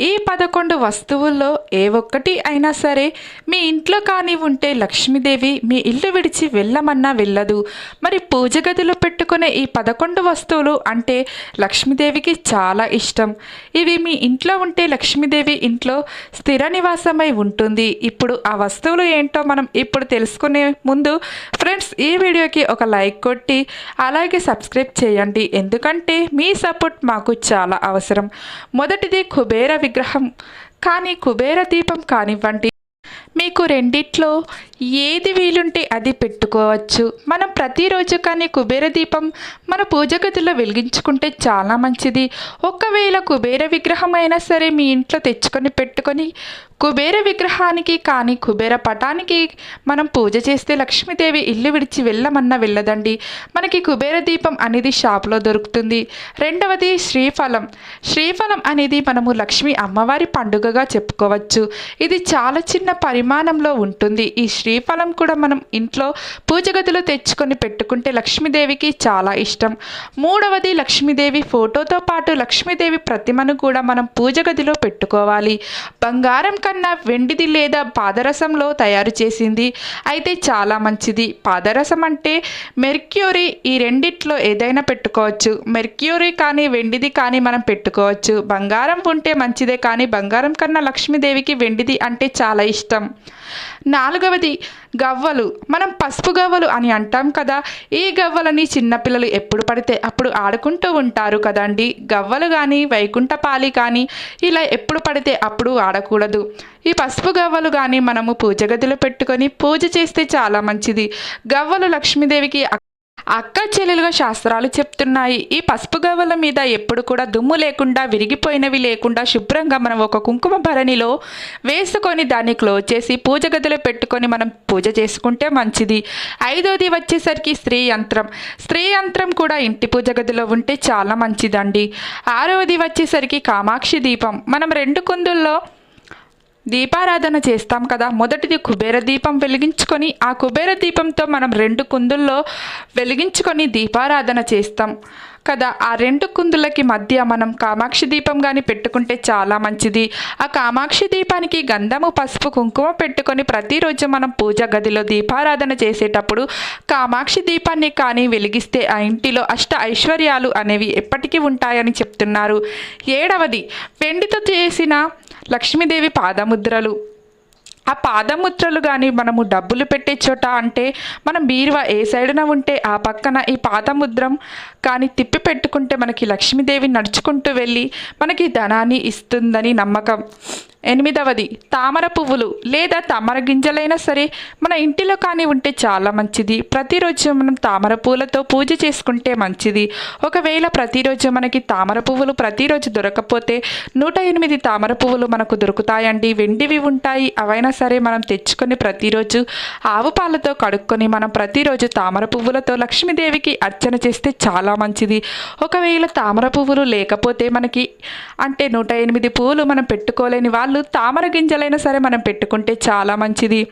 ఈ పదకొండు వస్తువుల్లో ఏ ఒక్కటి అయినా సరే మీ ఇంట్లో కానీ ఉంటే లక్ష్మీదేవి మీ ఇల్లు విడిచి వెళ్ళమన్నా వెళ్ళదు. మరి పూజ గదిలో పెట్టుకునే ఈ పదకొండు వస్తువులు అంటే లక్ష్మీదేవికి చాలా ఇష్టం. ఇవి మీ ఇంట్లో ఉంటే లక్ష్మీదేవి ఇంట్లో స్థిర నివాసమై ఉంటుంది. ఇప్పుడు ఆ వస్తువులు ఏంటో మనం ఇప్పుడు తెలుసుకునే ముందు ఫ్రెండ్స్ ఈ వీడియోకి ఒక లైక్ కొట్టి అలాగే సబ్స్క్రైబ్ చేయండి. ఎందుకంటే మీ సపోర్ట్ మాకు చాలా అవసరం. మొదటిది కుబేర విగ్రహం. కానీ కుబేర దీపం కానివ్వండి మీకు రెండిట్లో ఏది వీలుంటే అది పెట్టుకోవచ్చు. మనం ప్రతిరోజు కానీ కుబేర దీపం మన పూజ గదిలో వెలిగించుకుంటే చాలా మంచిది. ఒకవేళ కుబేర విగ్రహం అయినా సరే మీ ఇంట్లో తెచ్చుకొని పెట్టుకొని కుబేర విగ్రహానికి కానీ కుబేర పటానికి మనం పూజ చేస్తే లక్ష్మీదేవి ఇల్లు విడిచి వెళ్ళమన్నా వెళ్ళదండి. మనకి కుబేర దీపం అనేది షాప్లో దొరుకుతుంది. రెండవది శ్రీఫలం. శ్రీఫలం అనేది మనము లక్ష్మి అమ్మవారి పండుగగా చెప్పుకోవచ్చు. ఇది చాలా చిన్న పరిమాణంలో ఉంటుంది. ఈ శ్రీఫలం కూడా మనం ఇంట్లో పూజ గదిలో తెచ్చుకొని పెట్టుకుంటే లక్ష్మీదేవికి చాలా ఇష్టం. మూడవది లక్ష్మీదేవి ఫోటోతో పాటు లక్ష్మీదేవి ప్రతిమను కూడా మనం పూజ గదిలో పెట్టుకోవాలి. బంగారం కన్నా వెండిది లేదా పాదరసంలో తయారు చేసింది. అయితే చాలా మంచిది. పాదరసం అంటే మెర్క్యూరీ ఈ రెండిట్లో ఏదైనా పెట్టుకోవచ్చు. మెర్క్యూరీ కానీ వెండిది కానీ మనం పెట్టుకోవచ్చు. బంగారం ఉంటే మంచిదే కానీ బంగారం కన్నా లక్ష్మీదేవికి వెండిది అంటే చాలా ఇష్టం. నాలుగవది గవ్వలు. మనం పసుపు గవ్వలు అని అంటాం కదా ఈ గవ్వలని చిన్నపిల్లలు ఎప్పుడు పడితే అప్పుడు ఆడుకుంటూ ఉంటారు కదండి. గవ్వలు కానీ వైకుంఠపాలి కానీ ఇలా ఎప్పుడు పడితే అప్పుడు ఆడకూడదు. ఈ పసుపు గవ్వలు కానీ మనము పూజ గదిలో పెట్టుకొని పూజ చేస్తే చాలా మంచిది. గవ్వలు లక్ష్మీదేవికి అక్క చెల్లెలుగా శాస్త్రాలు చెప్తున్నాయి. ఈ పసుపు గవ్వల మీద ఎప్పుడు కూడా దుమ్ము లేకుండా విరిగిపోయినవి లేకుండా శుభ్రంగా మనం ఒక కుంకుమ భరణిలో వేసుకొని దాన్ని క్లోజ్ చేసి పూజ గదిలో పెట్టుకొని మనం పూజ చేసుకుంటే మంచిది. ఐదోది వచ్చేసరికి స్త్రీ యంత్రం. స్త్రీ యంత్రం కూడా ఇంటి పూజ గదిలో ఉంటే చాలా మంచిదండి. ఆరవది వచ్చేసరికి కామాక్షి దీపం. మనం రెండు కుందుల్లో దీపారాధన చేస్తాం కదా. మొదటిది కుబేర దీపం వెలిగించుకొని ఆ కుబేర దీపంతో మనం రెండు కుందుల్లో వెలిగించుకొని దీపారాధన చేస్తాం కదా. ఆ రెండు కుందులకి మధ్య మనం కామాక్షి దీపం కానీ పెట్టుకుంటే చాలా మంచిది. ఆ కామాక్షి దీపానికి గంధము పసుపు కుంకుమ పెట్టుకొని ప్రతిరోజు మనం పూజ గదిలో దీపారాధన చేసేటప్పుడు కామాక్షి దీపాన్ని కానీ వెలిగిస్తే ఆ ఇంటిలో అష్ట ఐశ్వర్యాలు అనేవి ఎప్పటికీ ఉంటాయని చెప్తున్నారు. ఏడవది వెండితో చేసిన లక్ష్మీదేవి పాదముద్రలు. ఆ పాదముద్రలు కానీ మనము డబ్బులు పెట్టే చోట అంటే మనం బీరువా ఏ సైడున ఉంటే ఆ పక్కన ఈ పాదముద్రం కానీ తిప్పి పెట్టుకుంటే మనకి లక్ష్మీదేవి నడుచుకుంటూ వెళ్ళి మనకి ధనాన్ని ఇస్తుందని నమ్మకం. ఎనిమిదవది తామర పువ్వులు లేదా తామర గింజలైనా సరే మన ఇంటిలో కానీ ఉంటే చాలా మంచిది. ప్రతిరోజు మనం తామర పూలతో పూజ చేసుకుంటే మంచిది. ఒకవేళ ప్రతిరోజు మనకి తామర పువ్వులు ప్రతిరోజు దొరకపోతే నూట ఎనిమిది తామర పువ్వులు మనకు దొరుకుతాయండి. వెండివి ఉంటాయి. అవైనా సరే మనం తెచ్చుకొని ప్రతిరోజు ఆవు పాలతో కడుక్కొని మనం ప్రతిరోజు తామర పువ్వులతో లక్ష్మీదేవికి అర్చన చేస్తే చాలా మంచిది. ఒకవేళ తామర పువ్వులు లేకపోతే మనకి అంటే నూట ఎనిమిది పువ్వులు మనం పెట్టుకోలేని వాళ్ళు తామర గింజలైనా సరే మనం పెట్టుకుంటే చాలా మంచిది.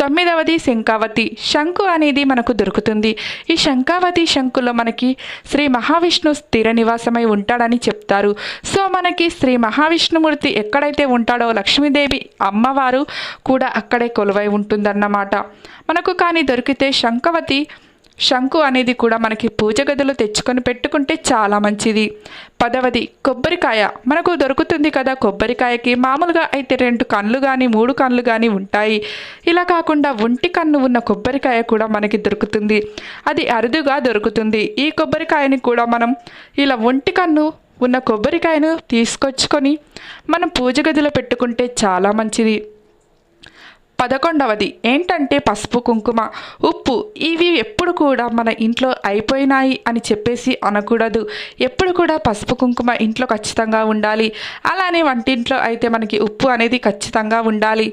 తొమ్మిదవది శంఖావతి. శంకు అనేది మనకు దొరుకుతుంది. ఈ శంఖావతి శంకులో మనకి శ్రీ మహావిష్ణు స్థిర నివాసమై ఉంటాడని చెప్తారు. సో మనకి శ్రీ మహావిష్ణుమూర్తి ఎక్కడైతే ఉంటాడో లక్ష్మీదేవి అమ్మవారు కూడా అక్కడే కొలువై ఉంటుందన్నమాట. మనకు కానీ దొరికితే శంఖవతి శంకు అనేది కూడా మనకి పూజ గదిలో తెచ్చుకొని పెట్టుకుంటే చాలా మంచిది. పదవది కొబ్బరికాయ. మనకు దొరుకుతుంది కదా కొబ్బరికాయకి. మామూలుగా అయితే రెండు కళ్ళు కానీ మూడు కళ్ళు కానీ ఉంటాయి. ఇలా కాకుండా ఒంటి కన్ను ఉన్న కొబ్బరికాయ కూడా మనకి దొరుకుతుంది. అది అరుదుగా దొరుకుతుంది. ఈ కొబ్బరికాయని కూడా మనం ఇలా ఒంటి కన్ను ఉన్న కొబ్బరికాయను తీసుకొచ్చుకొని మనం పూజ గదిలో పెట్టుకుంటే చాలా మంచిది. పదకొండవది. ఏంటంటే పసుపు కుంకుమ ఉప్పు ఇవి ఎప్పుడు కూడా మన ఇంట్లో అయిపోయినాయి అని చెప్పేసి అనకూడదు. ఎప్పుడు కూడా పసుపు కుంకుమ ఇంట్లో ఖచ్చితంగా ఉండాలి. అలానే వంటింట్లో అయితే మనకి ఉప్పు అనేది ఖచ్చితంగా ఉండాలి.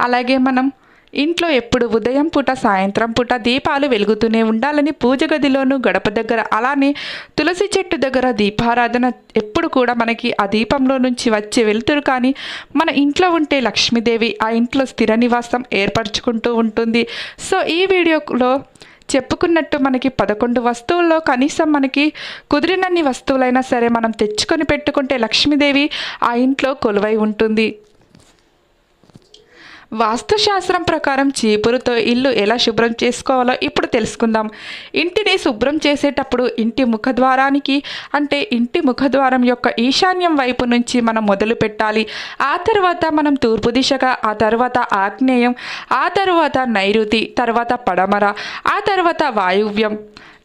అలాగే మనం ఇంట్లో ఎప్పుడు ఉదయం పూట సాయంత్రం పూట దీపాలు వెలుగుతూనే ఉండాలని పూజ గదిలోనూ గడప దగ్గర అలానే తులసి చెట్టు దగ్గర దీపారాధన ఎప్పుడు కూడా మనకి ఆ దీపంలో నుంచి వచ్చే వెలుతురు కానీ మన ఇంట్లో ఉంటే లక్ష్మీదేవి ఆ ఇంట్లో స్థిర నివాసం ఏర్పరచుకుంటూ ఉంటుంది. సో ఈ వీడియోలో చెప్పుకున్నట్టు మనకి పదకొండు వస్తువుల్లో కనీసం మనకి కుదిరినన్ని వస్తువులైనా సరే మనం తెచ్చుకొని పెట్టుకుంటే లక్ష్మీదేవి ఆ ఇంట్లో కొలువై ఉంటుంది. వాస్తుశాస్త్రం ప్రకారం చీపురుతో ఇల్లు ఎలా శుభ్రం చేసుకోవాలో ఇప్పుడు తెలుసుకుందాం. ఇంటిని శుభ్రం చేసేటప్పుడు ఇంటి ముఖద్వారానికి అంటే ఇంటి ముఖద్వారం యొక్క ఈశాన్యం వైపు నుంచి మనం మొదలు పెట్టాలి. ఆ తర్వాత మనం తూర్పు దిశగా ఆ తర్వాత ఆగ్నేయం ఆ తర్వాత నైరుతి తర్వాత పడమర ఆ తర్వాత వాయువ్యం.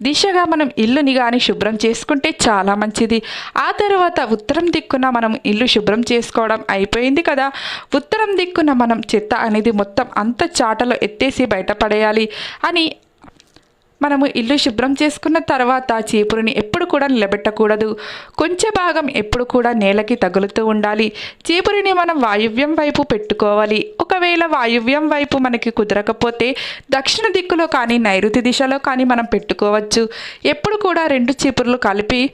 దిశగా మనం ఇల్లుని కానీ శుభ్రం చేసుకుంటే చాలా మంచిది. ఆ తర్వాత ఉత్తరం దిక్కున మనం ఇల్లు శుభ్రం చేసుకోవడం అయిపోయింది కదా. ఉత్తరం దిక్కున మనం చెత్త అనేది మొత్తం అంత చాటలో ఎత్తేసి బయటపడేయాలి అని మనము ఇల్లు శుభ్రం చేసుకున్న తర్వాత చీపురుని ఎప్పుడు కూడా నిలబెట్టకూడదు. కొంచెం భాగం ఎప్పుడు కూడా నేలకి తగులుతూ ఉండాలి. చీపురుని మనం వాయువ్యం వైపు పెట్టుకోవాలి. ఒకవేళ వాయువ్యం వైపు మనకి కుదరకపోతే దక్షిణ దిక్కులో కానీ నైరుతి దిశలో కానీ మనం పెట్టుకోవచ్చు. ఎప్పుడు కూడా రెండు చీపురులు కలిపి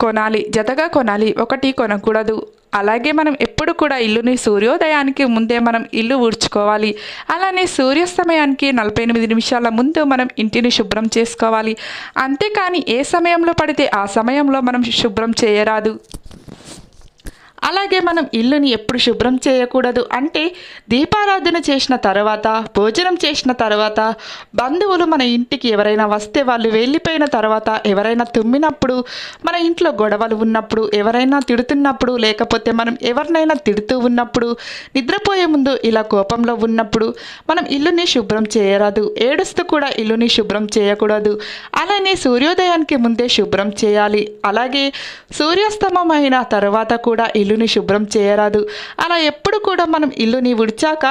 కొనాలి జతగా కొనాలి ఒకటి కొనకూడదు. అలాగే మనం ఎప్పుడు కూడా ఇల్లుని సూర్యోదయానికి ముందే మనం ఇల్లు ఊడ్చుకోవాలి. అలానే సూర్యాస్తమయానికి నలభై ఎనిమిది నిమిషాల ముందు మనం ఇంటిని శుభ్రం చేసుకోవాలి. అంతేకాని ఏ సమయంలో పడితే ఆ సమయంలో మనం శుభ్రం చేయరాదు. అలాగే మనం ఇల్లుని ఎప్పుడు శుభ్రం చేయకూడదు. అంటే దీపారాధన చేసిన తర్వాత భోజనం చేసిన తర్వాత బంధువులు మన ఇంటికి ఎవరైనా వస్తే వాళ్ళు వెళ్ళిపోయిన తర్వాత ఎవరైనా తుమ్మినప్పుడు మన ఇంట్లో గొడవలు ఉన్నప్పుడు ఎవరైనా తిడుతున్నప్పుడు లేకపోతే మనం ఎవరినైనా తిడుతూ ఉన్నప్పుడు నిద్రపోయే ముందు ఇలా కోపంలో ఉన్నప్పుడు మనం ఇల్లుని శుభ్రం చేయరాదు. ఏడుస్తూ కూడా ఇల్లుని శుభ్రం చేయకూడదు. అలానే సూర్యోదయానికి ముందే శుభ్రం చేయాలి. అలాగే సూర్యాస్తమమైన తర్వాత కూడా ఇల్లు ఇల్లుని శుభ్రం చేయరాదు. అలా ఎప్పుడు కూడా మనం ఇల్లుని ఉడిచాక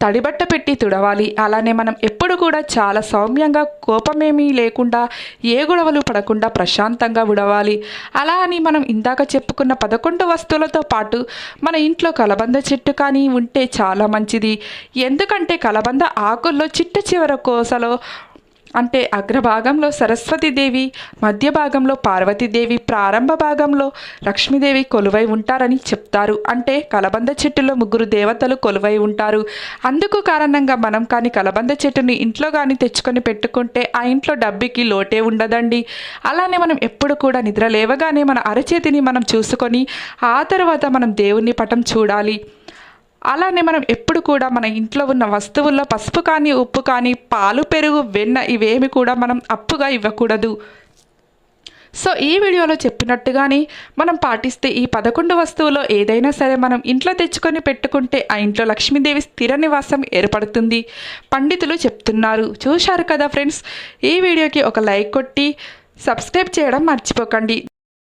తడిబట్ట పెట్టి తుడవాలి. అలానే మనం ఎప్పుడు కూడా చాలా సౌమ్యంగా కోపమేమీ లేకుండా ఏ గొడవలు పడకుండా ప్రశాంతంగా ఉడవాలి అలా అని మనం ఇందాక చెప్పుకున్న పదకొండు వస్తువులతో పాటు మన ఇంట్లో కలబంద చెట్టు కానీ ఉంటే చాలా మంచిది. ఎందుకంటే కలబంద ఆకుల్లో చిట్ట చివర కోసలో అంటే అగ్రభాగంలో సరస్వతీదేవి మధ్య భాగంలో పార్వతీదేవి ప్రారంభ భాగంలో లక్ష్మీదేవి కొలువై ఉంటారని చెప్తారు. అంటే కలబంద చెట్టులో ముగ్గురు దేవతలు కొలువై ఉంటారు. అందుకు కారణంగా మనం కానీ కలబంద చెట్టుని ఇంట్లో కానీ తెచ్చుకొని పెట్టుకుంటే ఆ ఇంట్లో డబ్బికి లోటే ఉండదండి. అలానే మనం ఎప్పుడు కూడా నిద్ర లేవగానే మన అరచేతిని మనం చూసుకొని ఆ తర్వాత మనం దేవుని పటం చూడాలి. అలానే మనం ఎప్పుడు కూడా మన ఇంట్లో ఉన్న వస్తువుల్లో పసుపు కానీ ఉప్పు కానీ పాలు పెరుగు వెన్న ఇవేమి కూడా మనం అప్పుగా ఇవ్వకూడదు. సో ఈ వీడియోలో చెప్పినట్టుగానే మనం పాటిస్తే ఈ పదకొండు వస్తువులో ఏదైనా సరే మనం ఇంట్లో తెచ్చుకొని పెట్టుకుంటే ఆ ఇంట్లో లక్ష్మీదేవి స్థిర నివాసం ఏర్పడుతుంది. పండితులు చెప్తున్నారు. చూశారు కదా ఫ్రెండ్స్? ఈ వీడియోకి ఒక లైక్ కొట్టి సబ్స్క్రైబ్ చేయడం మర్చిపోకండి.